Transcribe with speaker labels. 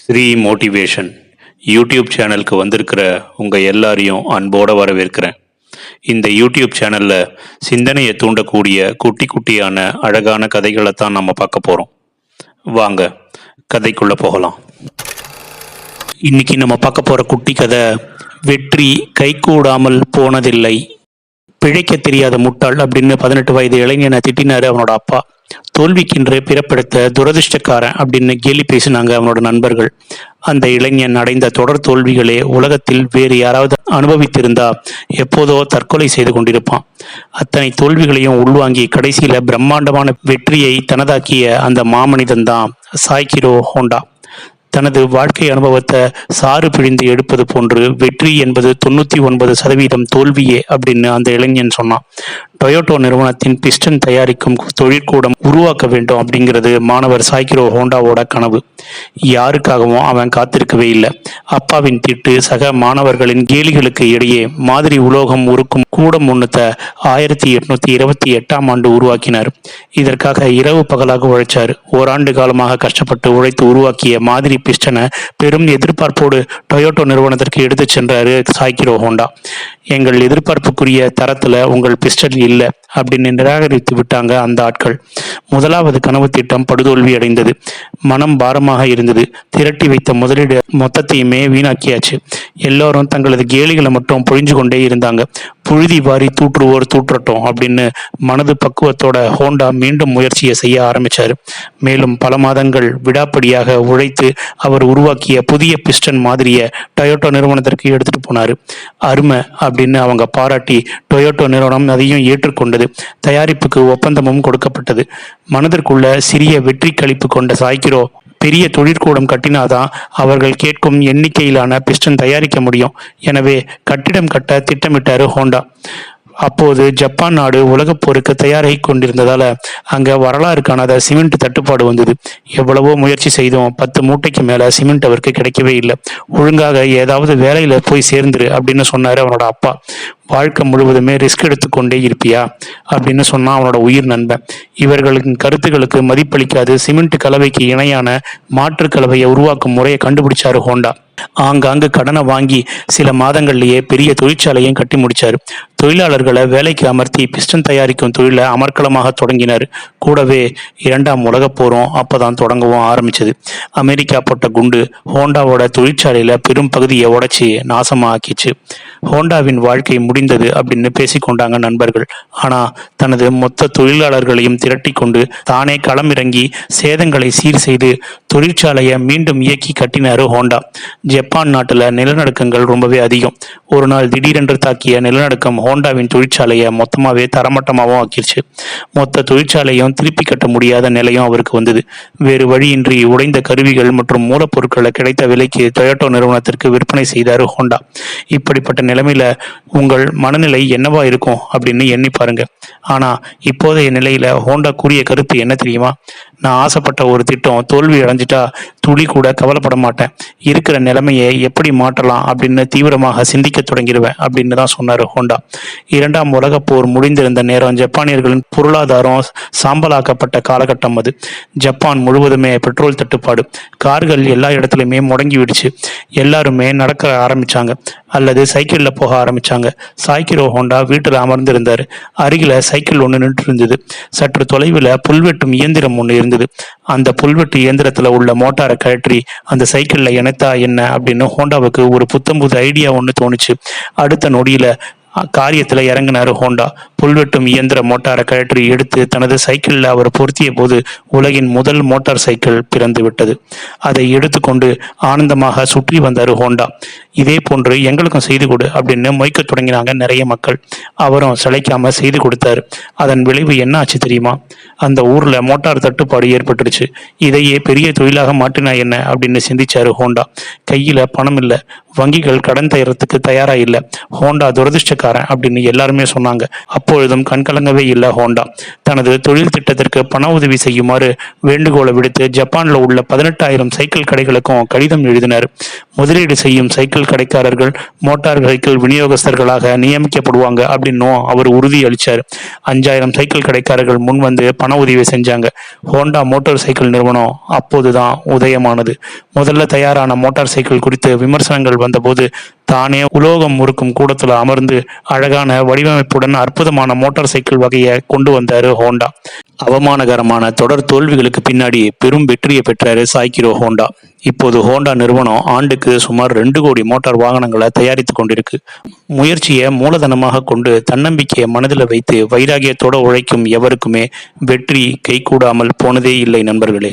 Speaker 1: Sri motivation YouTube சேனலுக்கு வந்திருக்கிற உங்கள் எல்லாரையும் அன்போடு வரவேற்கிறேன். இந்த யூடியூப் சேனலில் சிந்தனையை தூண்டக்கூடிய குட்டி குட்டியான அழகான கதைகளை தான் நம்ம பார்க்க போகிறோம் வாங்க கதைக்குள்ளே போகலாம். இன்னைக்கு நம்ம பார்க்க போகிற குட்டி கதை வெற்றி கைகூடாமல் போனதில்லை பிழைக்க தெரியாத முட்டாள் அப்படின்னு பதினெட்டு வயது இளைஞனை திட்டினார் அவனோட அப்பா. தோல்விக்கென்று பிறப்படுத்த துரதிர்ஷ்டக்காரன் அப்படின்னு கேலி பேசினாங்க அவனோட நண்பர்கள். அந்த இளைஞன் அடைந்த தொடர் தோல்விகளே உலகத்தில் வேறு யாராவது அனுபவித்திருந்தா எப்போதோ தற்கொலை செய்து கொண்டிருப்பான். அத்தனை தோல்விகளையும் உள்வாங்கி கடைசியில பிரம்மாண்டமான வெற்றியை தனதாக்கிய அந்த மாமனிதன் தான் சாய்கிரோ ஹோண்டா. தனது வாழ்க்கை அனுபவத்தை சாறு பிழிந்து எடுப்பது போன்று வெற்றி என்பது தொண்ணூத்தி ஒன்பது சதவீதம் தோல்வியே அப்படின்னு அந்த இளைஞன் சொன்னான். டொயோட்டோ நிறுவனத்தின் பிஸ்டன் தயாரிக்கும் தொழிற்கூடம் உருவாக்க வேண்டும் அப்படிங்கிறது மாணவர் சாய்கிரோ ஹோண்டாவோட கனவு. யாருக்காகவும் அவன் காத்திருக்கவே இல்லை. அப்பாவின் திட்டு சக மாணவர்களின் கேலிகளுக்கு இடையே மாதிரி உலோகம் உருக்கும் கூடம் ஒன்றுத்த ஆயிரத்தி எட்நூத்தி இருபத்தி எட்டாம் ஆண்டு உருவாக்கினார். இதற்காக இரவு பகலாக உழைச்சார். ஓராண்டு காலமாக கஷ்டப்பட்டு உழைத்து உருவாக்கிய மாதிரி பிஸ்டனை பெரும் எதிர்பார்ப்போடு டொயோட்டோ நிறுவனத்திற்கு எடுத்துச் சென்றார் சாய்கிரோ ஹோண்டா. எங்கள் எதிர்பார்ப்புக்குரிய தரத்தில் உங்கள் பிஸ்டல் இல்லை. அப்படின்னு நிராகரித்து விட்டாங்க அந்த ஆட்கள். முதலாவது கனவு திட்டம் படுதோல்வி அடைந்தது. மனம் பாரமாக இருந்தது. திரட்டி வைத்த முதலீடு மொத்தத்தையுமே வீணாக்கியாச்சு. எல்லாரும் தங்களது கேலிகளை மட்டும் பொழிஞ்சு கொண்டே இருந்தாங்க. புழுதி வாரி தூற்றுவோர் தூற்றட்டும் அப்படின்னு மனது பக்குவத்தோட ஹோண்டா மீண்டும் முயற்சியை செய்ய ஆரம்பிச்சார். மேலும் பல மாதங்கள் விடாப்படியாக உழைத்து அவர் உருவாக்கிய புதிய பிஸ்டன் மாதிரியை டொயோட்டோ நிறுவனத்திற்கு எடுத்துட்டு போனார். அருமை அப்படின்னு அவங்க பாராட்டி டொயோட்டோ நிறுவனம் அதையும் ஏற்றுக்கொண்டது. தயாரிப்புக்கு ஒப்பந்தமும் கொடுக்கப்பட்டது. மனதிற்குள்ள சிறிய வெற்றி கழிப்பு கொண்ட சாய்கிரோ பெரிய தொழிற்கூடம் கட்டினாதான் அவர்கள் கேட்கும் எண்ணிக்கையிலான பிஸ்டன் தயாரிக்க முடியும். எனவே கட்டிடம் கட்ட திட்டமிட்டாரு ஹோண்டா. அப்போது ஜப்பான் நாடு உலகப் போருக்கு தயாராகி கொண்டிருந்ததால அங்க வரலாறு காணாத சிமெண்ட் தட்டுப்பாடு வந்தது. எவ்வளவோ முயற்சி செய்தோம். பத்து மூட்டைக்கு மேல சிமெண்ட் அவருக்கு கிடைக்கவே இல்லை. ஒழுங்காக ஏதாவது வேலையில போய் சேர்ந்துரு அப்படின்னு சொன்னாரு அவனோட அப்பா. வாழ்க்கை முழுவதுமே ரிஸ்க் எடுத்துக்கொண்டே இருப்பியா? அப்படின்னு சொன்னான் அவனோட உயிர் நண்பன். இவர்களின் கருத்துக்களுக்கு மதிப்பளிக்காது சிமெண்ட் கலவைக்கு இணையான மாற்று கலவையை உருவாக்கும் முறையை கண்டுபிடிச்சாரு ஹோண்டா. ஆங்காங்கு கடனை வாங்கி சில மாதங்கள்லேயே பெரிய தொழிற்சாலையும் கட்டி முடிச்சாரு. தொழிலாளர்களை வேலைக்கு அமர்த்தி பிஸ்டன் தயாரிக்கும் தொழிலை அமர்க்கலமாக தொடங்கினார். கூடவே இரண்டாம் உலக போரும் அப்போதான் தொடங்கவும் ஆரம்பிச்சது. அமெரிக்கா போட்ட குண்டு ஹோண்டாவோட தொழிற்சாலையில பெரும் பகுதியை உடைச்சி நாசமா ஆக்கிச்சு ஹோண்டாவின் வாழ்க்கை முடிந்தது அப்படின்னு பேசிக்கொண்டாங்க நண்பர்கள். ஆனா தனது மொத்த தொழிலாளர்களையும் திரட்டி கொண்டு தானே களமிறங்கி சேதங்களை சீர் செய்து தொழிற்சாலையை மீண்டும் இயக்கி கட்டினாரு ஹோண்டா. ஜப்பான் நாட்டில் நிலநடுக்கங்கள் ரொம்பவே அதிகம். ஒரு நாள் திடீரென்று தாக்கிய நிலநடுக்கம் ஹோண்டாவின் தொழிற்சாலையை மொத்தமாகவே தரமட்டமாகவும் ஆக்கிருச்சு. மொத்த தொழிற்சாலையும் திருப்பி கட்ட முடியாத நிலையும் அவருக்கு வந்தது. வேறு வழியின்றி உடைந்த கருவிகள் மற்றும் மூலப்பொருட்களை கிடைத்த விலைக்கு டொயோட்டோ நிறுவனத்திற்கு விற்பனை செய்தார் ஹோண்டா. இப்படிப்பட்ட நிலைமையில உங்கள் மனநிலை என்னவா இருக்கும் அப்படின்னு எண்ணி பாருங்க. ஆனா இப்போதைய நிலையில ஹோண்டா கூறிய கருத்து என்ன தெரியுமா? நான் ஆசைப்பட்ட ஒரு திட்டம் தோல்வி அடைஞ்சிட்டா துளி கூட கவலைப்பட மாட்டேன். இருக்கிற நிலைமையை எப்படி மாற்றலாம் அப்படின்னு தீவிரமாக சிந்திக்க தொடங்கிடுவேன் அப்படின்னு தான் சொன்னார் ஹோண்டா. இரண்டாம் உலக போர் முடிந்திருந்த நேரம் ஜப்பானியர்களின் பொருளாதாரம் சாம்பலாக்கப்பட்ட காலகட்டம் அது. ஜப்பான் முழுவதுமே பெட்ரோல் தட்டுப்பாடு. கார்கள் எல்லா இடத்துலையுமே முடங்கிவிடுச்சு. எல்லாருமே நடக்க ஆரம்பிச்சாங்க. அல்லது சைக்கிளில் போக ஆரம்பிச்சாங்க. சாய்கிரோ ஹோண்டா வீட்டில் அமர்ந்திருந்தார். அருகில் சைக்கிள் ஒன்று நின்று இருந்தது சற்று தொலைவில் புல்வெட்டும் இயந்திரம் ஒன்று இருந்தது அந்த புல்வெட்டு இயந்திரத்துல உள்ள மோட்டாரை கழற்றி அந்த சைக்கிள்ல இணைத்தா என்ன அப்படின்னு ஹோண்டாவுக்கு ஒரு புத்தம்புது ஐடியா ஒன்று தோணுச்சு. அடுத்த நொடியில காரியத்தில் இறங்கினார் ஹோண்டா. புல்வெட்டும் இயந்திர மோட்டாரை கழற்றி எடுத்து தனது சைக்கிளில் அவர் பொருத்திய போது உலகின் முதல் மோட்டார் சைக்கிள் பிறந்து விட்டது. அதை எடுத்துக்கொண்டு ஆனந்தமாக சுற்றி வந்தார் ஹோண்டா. இதே போன்று எங்களுக்கும் செய்து கொடு அப்படின்னு மொய்க்க தொடங்கினாங்க நிறைய மக்கள். அவரும் சிலைக்காம செய்து கொடுத்தாரு. அதன் விளைவு என்ன ஆச்சு தெரியுமா? அந்த ஊர்ல மோட்டார் தட்டுப்பாடு ஏற்பட்டுருச்சு. இதையே பெரிய தொழிலாக மாற்றினா என்ன அப்படின்னு சிந்திச்சாரு ஹோண்டா. கையில பணம் இல்லை. வங்கிகள் கடன் தரத்துக்கு தயாரா இல்லை. ஹோண்டா துரதிர்ஷ்டக்காரன் அப்படின்னு எல்லாருமே சொன்னாங்க. அப்பொழுதும் கண்கலங்கவே இல்லை ஹோண்டா. தனது தொழில் திட்டத்திற்கு பண உதவி செய்யுமாறு வேண்டுகோளை விடுத்து ஜப்பான்ல உள்ள பதினெட்டாயிரம் சைக்கிள் கடைகளுக்கும் கடிதம் எழுதினார். முதலீடு செய்யும் சைக்கிள் கடைக்காரர்கள் மோட்டார் சைக்கிள் விநியோகஸ்தர்களாக நியமிக்கப்படுவாங்க அப்படின்னும் அவர் உறுதி அளிச்சார். அஞ்சாயிரம் சைக்கிள் கடைக்காரர்கள் முன் வந்து பண உதவி செஞ்சாங்க. ஹோண்டா மோட்டார் சைக்கிள் நிறுவனம் அப்போதுதான் உதயமானது. முதல்ல தயாரான மோட்டார் சைக்கிள் குறித்து விமர்சனங்கள் வந்தபோது தானே உலோகம் முறுக்கும் கூடத்துல அமர்ந்து அழகான வடிவமைப்புடன் அற்புதமான மோட்டார் சைக்கிள் வகையை கொண்டு வந்தாரு ஹோண்டா. அவமானகரமான தொடர் தோல்விகளுக்கு பின்னாடி பெரும் வெற்றியை பெற்றாரு சாய்கிரோ ஹோண்டா. இப்போது ஹோண்டா நிறுவனம் ஆண்டுக்கு சுமார் ரெண்டு கோடி மோட்டார் வாகனங்களை தயாரித்து கொண்டிருக்கு. முயற்சியை மூலதனமாக கொண்டு தன்னம்பிக்கையை மனதில் வைத்து வைராகியத்தோட உழைக்கும் எவருக்குமே வெற்றி கைகூடாமல் போனதே இல்லை நண்பர்களே.